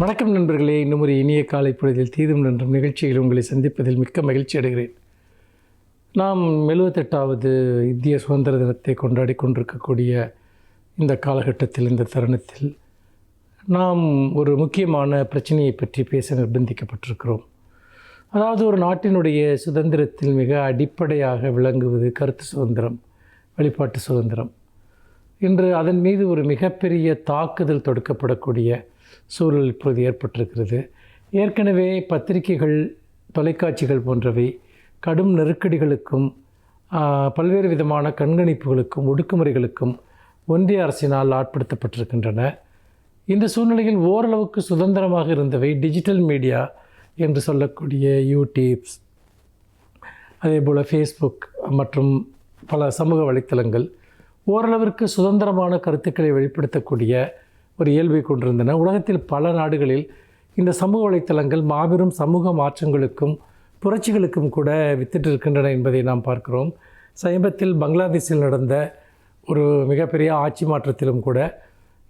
வணக்கம் நண்பர்களே. இன்னும் ஒரு இனிய காலை பொழுதில் தீதும் நன்றும் நிகழ்ச்சியில் உங்களை சந்திப்பதில் மிக்க மகிழ்ச்சி அடைகிறேன். நாம் எழுபத்தெட்டாவது இந்திய சுதந்திர தினத்தை கொண்டாடி கொண்டிருக்கக்கூடிய இந்த காலகட்டத்தில் இந்த தருணத்தில் நாம் ஒரு முக்கியமான பிரச்சனையை பற்றி பேச நிர்பந்திக்கப்பட்டிருக்கிறோம். அதாவது ஒரு நாட்டினுடைய சுதந்திரத்தில் மிக அடிப்படையாக விளங்குவது கருத்து சுதந்திரம் வெளிப்பாட்டு சுதந்திரம். இன்று அதன் மீது ஒரு மிகப்பெரிய தாக்குதல் தொடுக்கப்படக்கூடிய சூழல் இப்பொழுது ஏற்பட்டிருக்கிறது. ஏற்கனவே பத்திரிகைகள் தொலைக்காட்சிகள் போன்றவை கடும் நெருக்கடிகளுக்கும் பல்வேறு விதமான கண்காணிப்புகளுக்கும் ஒடுக்குமுறைகளுக்கும் ஒன்றிய அரசினால் ஆட்படுத்தப்பட்டிருக்கின்றன. இந்த சூழ்நிலையில் ஓரளவுக்கு சுதந்திரமாக இருந்தவை டிஜிட்டல் மீடியா என்று சொல்லக்கூடிய யூடியூப்ஸ் அதே போல் ஃபேஸ்புக் மற்றும் பல சமூக வலைத்தளங்கள் ஓரளவிற்கு சுதந்திரமான கருத்துக்களை வெளிப்படுத்தக்கூடிய ஒரு இயல்பை கொண்டிருந்தன. உலகத்தில் பல நாடுகளில் இந்த சமூக வலைத்தளங்கள் மாபெரும் சமூக மாற்றங்களுக்கும் புரட்சிகளுக்கும் கூட வித்திட்டு இருக்கின்றன என்பதை நாம் பார்க்கிறோம். சமீபத்தில் பங்களாதேஷில் நடந்த ஒரு மிகப்பெரிய ஆட்சி மாற்றத்திலும் கூட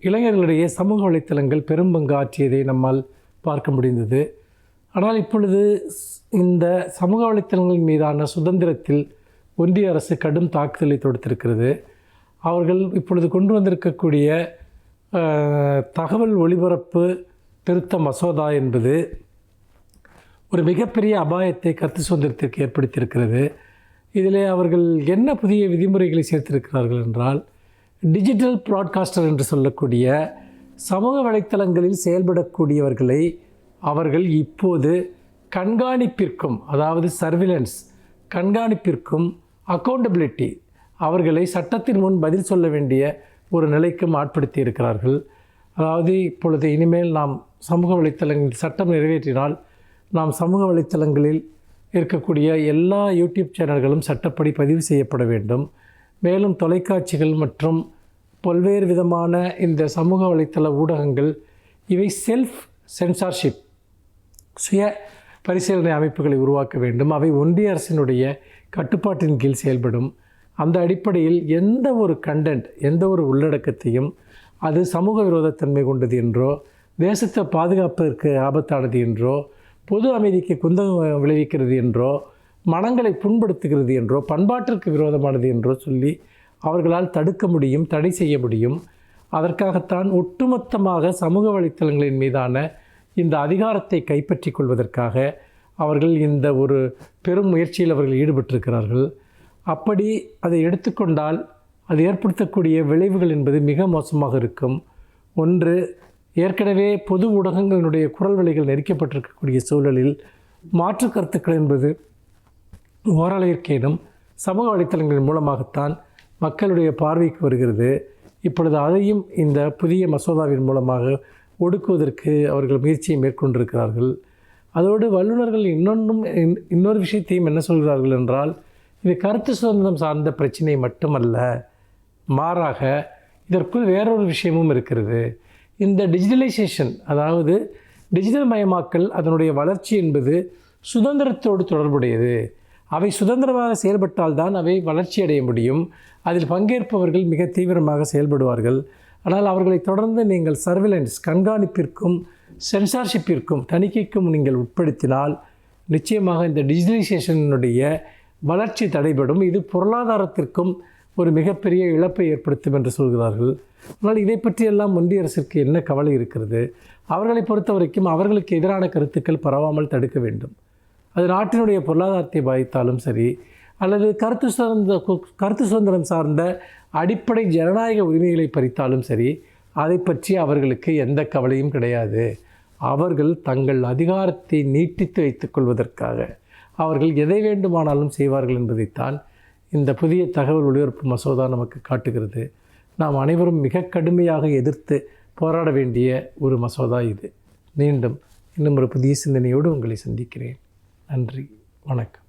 இளைஞர்களிடையே சமூக வலைத்தளங்கள் பெரும் பங்கு ஆற்றியதை நம்மால் பார்க்க முடிந்தது. ஆனால் இப்பொழுது இந்த சமூக வலைத்தளங்கள் மீதான சுதந்திரத்தில் ஒன்றிய அரசு கடும் தாக்குதலை தொடுத்திருக்கிறது. அவர்கள் இப்பொழுது கொண்டு வந்திருக்கக்கூடிய தகவல் ஒளிபரப்பு திருத்த மசோதா என்பது ஒரு மிகப்பெரிய அபாயத்தை கருத்து சுதந்திரத்திற்கு ஏற்படுத்தியிருக்கிறது. இதில் அவர்கள் என்ன புதிய விதிமுறைகளை சேர்த்திருக்கிறார்கள் என்றால் டிஜிட்டல் ப்ராட்காஸ்டர் என்று சொல்லக்கூடிய சமூக வலைத்தளங்களில் செயல்படக்கூடியவர்களை அவர்கள் இப்போது கண்காணிப்பிற்கும் அதாவது சர்விலன்ஸ் கண்காணிப்பிற்கும் அக்கௌண்டபிலிட்டி அவர்களை சட்டத்தின் முன் பதில் சொல்ல வேண்டிய ஒரு நிலைக்கும் ஆட்படுத்தி இருக்கிறார்கள். அதாவது இப்பொழுது இனிமேல் நாம் சமூக வலைத்தளங்களில் சட்டம் நிறைவேற்றினால் நாம் சமூக வலைத்தளங்களில் இருக்கக்கூடிய எல்லா யூடியூப் சேனல்களும் சட்டப்படி பதிவு செய்யப்பட வேண்டும். மேலும் தொலைக்காட்சிகள் மற்றும் பல்வேறு விதமான இந்த சமூக வலைத்தள ஊடகங்கள் இவை செல்ஃப் சென்சார்ஷிப் சுய பரிசீலனை அமைப்புகளை உருவாக்க வேண்டும். அவை ஒன்றிய அரசினுடைய கட்டுப்பாட்டின் கீழ் செயல்படும். அந்த அடிப்படையில் எந்த ஒரு கண்டென்ட் எந்த ஒரு உள்ளடக்கத்தையும் அது சமூக விரோதத்தன்மை கொண்டது என்றோ தேசத்தை பாதுகாப்பதற்கு ஆபத்தானது என்றோ பொது அமைதிக்கு குந்தகம் விளைவிக்கிறது என்றோ மனங்களை புண்படுத்துகிறது என்றோ பண்பாட்டிற்கு விரோதமானது என்றோ சொல்லி அவர்களால் தடுக்க முடியும் தடை செய்ய முடியும். அதற்காகத்தான் ஒட்டுமொத்தமாக சமூக வலைத்தளங்களின் மீதான இந்த அதிகாரத்தை கைப்பற்றி கொள்வதற்காக அவர்கள் இந்த ஒரு பெரும் முயற்சியில் அவர்கள் ஈடுபட்டிருக்கிறார்கள். அப்படி அதை எடுத்துக்கொண்டால் அது ஏற்படுத்தக்கூடிய விளைவுகள் என்பது மிக மோசமாக இருக்கும். ஒன்று ஏற்கனவே பொது ஊடகங்களினுடைய குரல் வழிகள் நெரிக்கப்பட்டிருக்கக்கூடிய சூழலில் மாற்று கருத்துக்கள் என்பது ஓரளவிற்கேனும் சமூக வலைத்தளங்களின் மூலமாகத்தான் மக்களுடைய பார்வைக்கு வருகிறது. இப்பொழுது அதையும் இந்த புதிய மசோதாவின் மூலமாக ஒடுக்குவதற்கு அவர்கள் முயற்சியை மேற்கொண்டிருக்கிறார்கள். அதோடு வல்லுநர்கள் இன்னொன்றும் இன்- இன்னொரு விஷயத்தையும் என்ன சொல்கிறார்கள் என்றால் இது கருத்து சுதந்திரம் சார்ந்த பிரச்சனை மட்டுமல்ல மாறாக இதற்குள் வேறொரு விஷயமும் இருக்கிறது. இந்த டிஜிட்டலைசேஷன் அதாவது டிஜிட்டல் மயமாக்கல் அதனுடைய வளர்ச்சி என்பது சுதந்திரத்தோடு தொடர்புடையது. அவை சுதந்திரமாக செயல்பட்டால்தான் அவை வளர்ச்சி அடைய முடியும். அதில் பங்கேற்பவர்கள் மிக தீவிரமாக செயல்படுவார்கள். ஆனால் அவர்களை தொடர்ந்து நீங்கள் சர்விலன்ஸ் கண்காணிப்பிற்கும் சென்சார்ஷிப்பிற்கும் தணிக்கைக்கும் நீங்கள் உட்படுத்தினால் நிச்சயமாக இந்த டிஜிட்டலைசேஷனுடைய வளர்ச்சி தடைபடும். இது பொருளாதாரத்திற்கும் ஒரு மிகப்பெரிய இழப்பை ஏற்படுத்தும் என்று சொல்கிறார்கள். ஆனால் இதை பற்றியெல்லாம் ஒன்றிய அரசிற்கு என்ன கவலை இருக்கிறது? அவர்களை பொறுத்த வரைக்கும் அவர்களுக்கு எதிரான கருத்துக்கள் பரவாமல் தடுக்க வேண்டும். அது நாட்டினுடைய பொருளாதாரத்தை பாதித்தாலும் சரி அல்லது கருத்து சுதந்திர கருத்து சுதந்திரம் சார்ந்த அடிப்படை ஜனநாயக உரிமைகளை பறித்தாலும் சரி அதை பற்றி அவர்களுக்கு எந்த கவலையும் கிடையாது. அவர்கள் தங்கள் அதிகாரத்தை நீட்டித்து வைத்துக் கொள்வதற்காக. அவர்கள் எதை வேண்டுமானாலும் செய்வார்கள் என்பதைத்தான் இந்த புதிய தகவல் ஒளிபரப்பு மசோதா நமக்கு காட்டுகிறது. நாம் அனைவரும் மிக கடுமையாக எதிர்த்து போராட வேண்டிய ஒரு மசோதா இது. மீண்டும் இன்னும் ஒரு புதிய சிந்தனையோடு உங்களை சந்திக்கிறேன். நன்றி வணக்கம்.